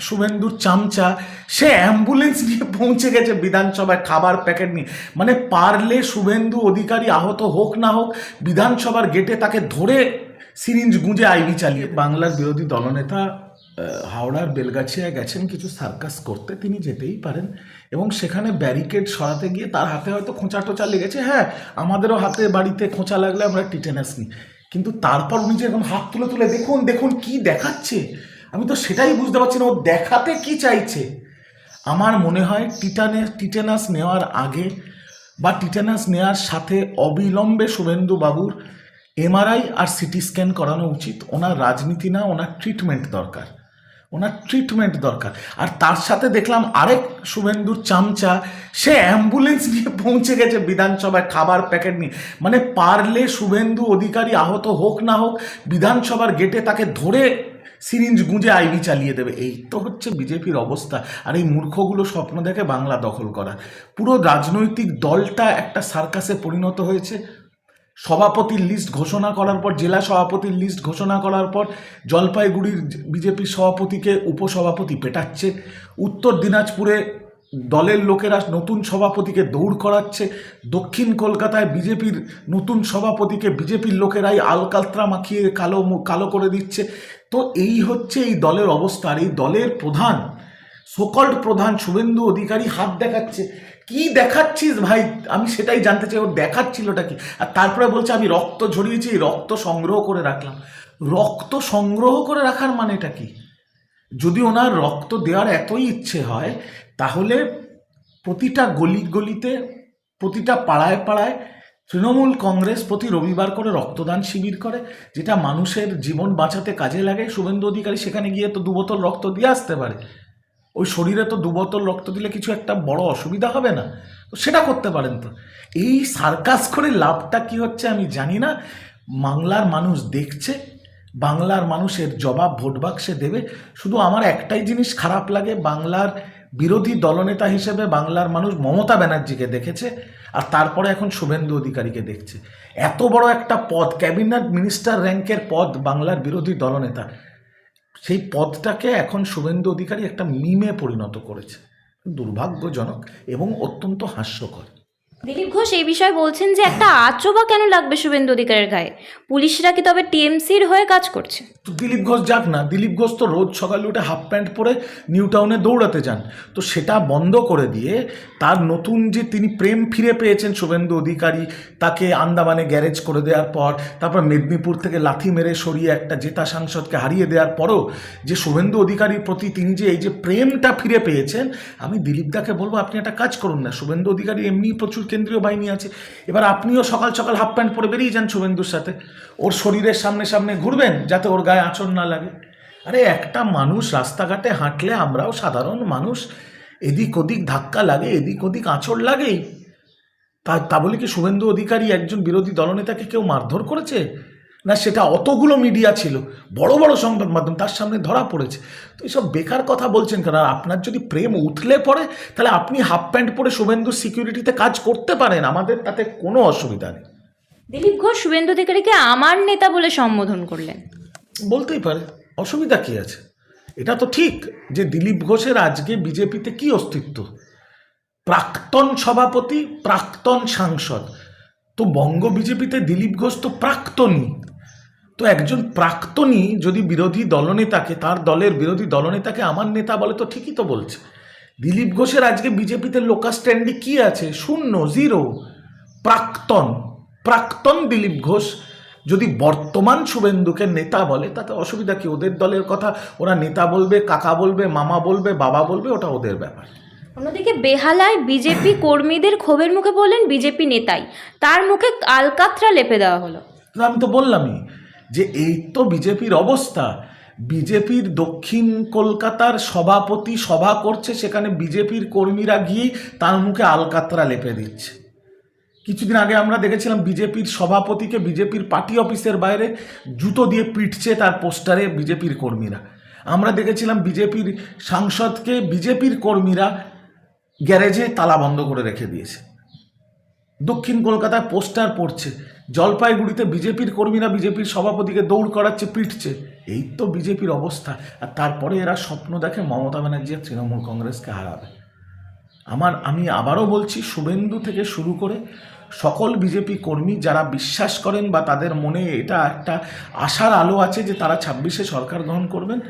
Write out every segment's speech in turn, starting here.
শুভেন্দুর চামচা, সে অ্যাম্বুলেন্স নিয়ে পৌঁছে গেছে বিধানসভায় খাবার প্যাকেট নিয়ে। মানে পারলে শুভেন্দু অধিকারী আহত হোক না হোক, বিধানসভার গেটে তাকে ধরে সিরিঞ্জ গুঁজে আইবি চালিয়ে বাংলার বিরোধী দলনেতা হাওড়ার বেলগাছিয়ায় গেছেন কিছু সার্কাস করতে, তিনি যেতেই পারেন। এবং সেখানে ব্যারিকেড সরাতে গিয়ে তার হাতে হয়তো খোঁচা টোচা লেগেছে। হ্যাঁ আমাদেরও হাতে বাড়িতে খোঁচা লাগলে আমরা টিটেনাস নিই। কিন্তু তারপর উনি যে এরকম হাত তুলে তুলে, দেখুন দেখুন কি দেখাচ্ছে। আমি তো সেটাই বুঝতে পারছি না, ও দেখাতে কি চাইছে? আমার মনে হয় টিটানে টিটেনাস নেওয়ার আগে বা টিটেনাস নেওয়ার সাথে অবিলম্বে শুভেন্দু বাবুর এমআরআই আর সিটি স্ক্যান করানো উচিত। ওনার রাজনীতি না, ওনার ট্রিটমেন্ট দরকার। ওনার ট্রিটমেন্ট দরকার। আর তার সাথে দেখলাম আরেক শুভেন্দুর চামচা, সে অ্যাম্বুলেন্স নিয়ে পৌঁছে গেছে বিধানসভায় খাবার প্যাকেট নিয়ে। মানে পারলে শুভেন্দু অধিকারী আহত হোক না হোক, বিধানসভার গেটে তাকে ধরে সিরিঞ্জ গুঁজে আইবি চালিয়ে দেবে। এই তো হচ্ছে বিজেপির অবস্থা। আর এই মূর্খগুলো স্বপ্ন দেখে বাংলা দখল করা। পুরো রাজনৈতিক দলটা একটা সার্কাসে পরিণত হয়েছে। সভাপতির লিস্ট ঘোষণা করার পর, জেলা সভাপতির লিস্ট ঘোষণা করার পর, জলপাইগুড়ির বিজেপির সভাপতিকে উপসভাপতি পেটাচ্ছে। উত্তর দিনাজপুরে দলের লোকেরা নতুন সভাপতিকে দৌড় করাচ্ছে। দক্ষিণ কলকাতায় বিজেপির নতুন সভাপতিকে বিজেপির লোকেরাই আলকাত্রা মাখিয়ে কালো কালো করে দিচ্ছে। তো এই হচ্ছে এই দলের অবস্থা এই দলের প্রধান সকল্ড প্রধান শুভেন্দু অধিকারী হাত দেখাচ্ছে। কি দেখাচ্ছিস ভাই? আমি সেটাই জানতে চাই ও দেখাচ্ছিলটা কি? আর তারপরে বলছে, আমি রক্ত ঝরিয়েছি, এই রক্ত সংগ্রহ করে রাখলাম। রক্ত সংগ্রহ করে রাখার মানেটা কি? যদি ওনার রক্ত দেওয়ার এতই ইচ্ছে হয়, তাহলে প্রতিটা গলি গলিতে প্রতিটা পাড়ায় পাড়ায় তৃণমূল কংগ্রেস প্রতি রবিবার করে রক্তদান শিবির করে, যেটা মানুষের জীবন বাঁচাতে কাজে লাগে। শুভেন্দু অধিকারী সেখানে গিয়ে তো দু বোতল রক্ত দিয়ে আসতে পারে। ওই শরীরে তো দু বোতল রক্ত দিলে কিছু একটা বড় অসুবিধা হবে না। তো সেটা করতে পারেন তো। এই সার্কাস করে লাভটা কি হচ্ছে আমি জানি না। বাংলার মানুষ দেখছে, বাংলার মানুষের জবাব ভোট বাক্সে দেবে। শুধু আমার একটাই জিনিস খারাপ লাগে, বাংলার বিরোধী দলনেতা হিসেবে বাংলার মানুষ মমতা ব্যানার্জিকে দেখেছে আর তারপরে এখন শুভেন্দু অধিকারীকে দেখছে। এত বড় একটা পদ, ক্যাবিনেট মিনিস্টার র্যাঙ্কের পদ বাংলার বিরোধী দলনেতা। সেই পদটাকে এখন শুভেন্দু অধিকারী একটা মিমে পরিণত করেছে। দুর্ভাগ্যজনক এবং অত্যন্ত হাস্যকর। দিলীপ ঘোষ, এই বিষয়ে বলছেন যে একটা আচও বা কেন লাগবে শুভেন্দু অধিকারের গায়ে? পুলিশরা কি তবে টিএমসির হয়ে কাজ করছে? দিলীপ ঘোষ যাক না, দিলীপ ঘোষ তো রোজ সকালে উঠে হাফ প্যান্ট পরে নিউ টাউনে দৌড়াতে যান। তো সেটা বন্ধ করে দিয়ে তার নতুন যে তিনি প্রেম ফিরে পেয়েছেন শুভেন্দু অধিকারী, তাকে আন্দামানে গ্যারেজ করে দেওয়ার পর, তারপর মেদিনীপুর থেকে লাথি মেরে সরিয়ে একটা জেতা সাংসদকে হারিয়ে দেওয়ার পরও যে শুভেন্দু অধিকারীর প্রতি তিনি যে এই যে প্রেমটা ফিরে পেয়েছেন, আমি দিলীপদাকে বলব, আপনি একটা কাজ করুন না। শুভেন্দু অধিকারী এমনি প্রচুর কেন্দ্রীয় বাহিনী আছে। এবার আপনিও সকাল সকাল হাফ প্যান্ট পরে বেরিয়ে যান শুভেন্দুর সাথে। ওর শরীরের সামনে সামনে ঘুরবেন যাতে ওর গায়ে আঁচড় না লাগে। আরে একটা মানুষ রাস্তাঘাটে হাঁটলে আমরাও সাধারণ মানুষ। এদিক ওদিক ধাক্কা লাগে, এদিক ওদিক আঁচড় লাগেই। তা তা বলে কি শুভেন্দু অধিকারী একজন বিরোধী দলনেতাকে কেউ মারধর করেছে? না সেটা অতগুলো মিডিয়া ছিল বড় বড় সংবাদ মাধ্যম তার সামনে ধরা পড়েছে। তো এইসব বেকার কথা বলছেন কেন? আর আপনার যদি প্রেম উথলে পড়ে তাহলে আপনি হাফ প্যান্ট পরে শুভেন্দু সিকিউরিটিতে কাজ করতে পারেন আমাদের তাতে কোনো অসুবিধা নেই। দিলীপ ঘোষ শুভেন্দু অধিকারীকে আমার নেতা বলে সম্বোধন করলেন। বলতেই পারে অসুবিধা কি আছে? এটা তো ঠিক যে দিলীপ ঘোষের আজকে বিজেপিতে কি অস্তিত্ব? প্রাক্তন সভাপতি প্রাক্তন সাংসদ তো বঙ্গ বিজেপিতে দিলীপ ঘোষ তো প্রাক্তনই। তো একজন প্রাক্তনই যদি বিরোধী দলনেতাকে তার দলের বিরোধী দলনেতাকে আমার নেতা বলে তো ঠিকই তো বলছে। দিলীপ ঘোষের আজকে বিজেপিতে লোকাল স্ট্যান্ডে কি আছে? শূন্য জিরো। প্রাক্তন প্রাক্তন দিলীপ ঘোষ যদি বর্তমান শুভেন্দুকে নেতা বলে তাতে অসুবিধা কি? ওদের দলের কথা ওরা নেতা বলবে কাকা বলবে মামা বলবে বাবা বলবে ওটা ওদের ব্যাপার। অন্যদিকে বেহালায় বিজেপি কর্মীদের ক্ষোভের মুখে বললেন বিজেপি নেতাই। তার মুখে আলকাত্রা লেপে দেওয়া হলো। আমি তো বললামই যে এই তো বিজেপির অবস্থা। বিজেপির দক্ষিণ কলকাতার সভাপতি সভা করছে, সেখানে বিজেপির কর্মীরা গিয়েই তার মুখে আলকাতরা লেপে দিচ্ছে। কিছুদিন আগে আমরা দেখেছিলাম বিজেপির সভাপতিকে বিজেপির পার্টি অফিসের বাইরে জুতো দিয়ে পিটছে তার পোস্টারে বিজেপির কর্মীরা। আমরা দেখেছিলাম বিজেপির সাংসদকে বিজেপির কর্মীরা গ্যারেজে তালা বন্ধ করে রেখে দিয়েছে। দক্ষিণ কলকাতায় পোস্টার পড়ছে। জলপাইগুড়িতে বিজেপির কর্মীরা বিজেপির সভাপতিকে দৌড় করাচ্ছে, পিটছে। এই তো বিজেপির অবস্থা। আর তারপরে এরা স্বপ্ন দেখে মমতা ব্যানার্জি আর তৃণমূল কংগ্রেসকে হারাবে। আমার, আমি আবারও বলছি, শুভেন্দু থেকে শুরু করে সকল বিজেপি কর্মী যারা বিশ্বাস করেন বা তাদের মনে এটা একটা আশার আলো আছে যে তারা ছাব্বিশে সরকার গ্রহণ করবেন,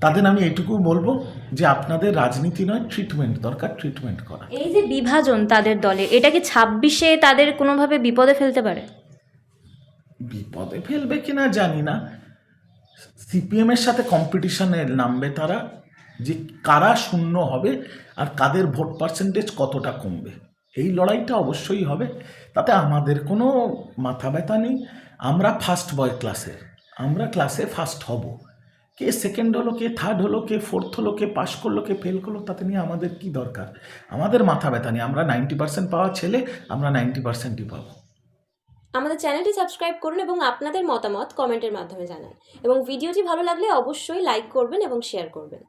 তাদের আমি এটুকু বলব যে আপনাদের রাজনীতি নয় ট্রিটমেন্ট দরকার ট্রিটমেন্ট করা। এই যে বিভাজন তাদের দলে, এটা কি ছাব্বিশে তাদের কোনোভাবে বিপদে ফেলতে পারে? বিপদে ফেলবে কিনা জানি না। সিপিএমের সাথে কম্পিটিশনে নামবে তারা, যে কারা শূন্য হবে আর কাদের ভোট পার্সেন্টেজ কতটা কমবে। এই লড়াইটা অবশ্যই হবে। তাতে আমাদের কোনো মাথা ব্যথা নেই। আমরা ফার্স্ট বয় ক্লাসের আমরা ক্লাসে ফার্স্ট হব। কে সেকেন্ড হলো, কে থার্ড হলো, কে ফোর্থ হলো, কে পাশ করল, কে ফেল করল, তাতে নিয়ে আমাদের কি দরকার? আমাদের মাথা ব্যথা নেই। আমরা নাইনটি পার্সেন্ট পাওয়া ছেলে, আমরা নাইনটি পার্সেন্টই পাবো। আমাদের চ্যানেলটি সাবস্ক্রাইব করুন এবং আপনাদের মতামত কমেন্টের মাধ্যমে জানান। এবং ভিডিওটি ভালো লাগলে অবশ্যই লাইক করবেন এবং শেয়ার করবেন।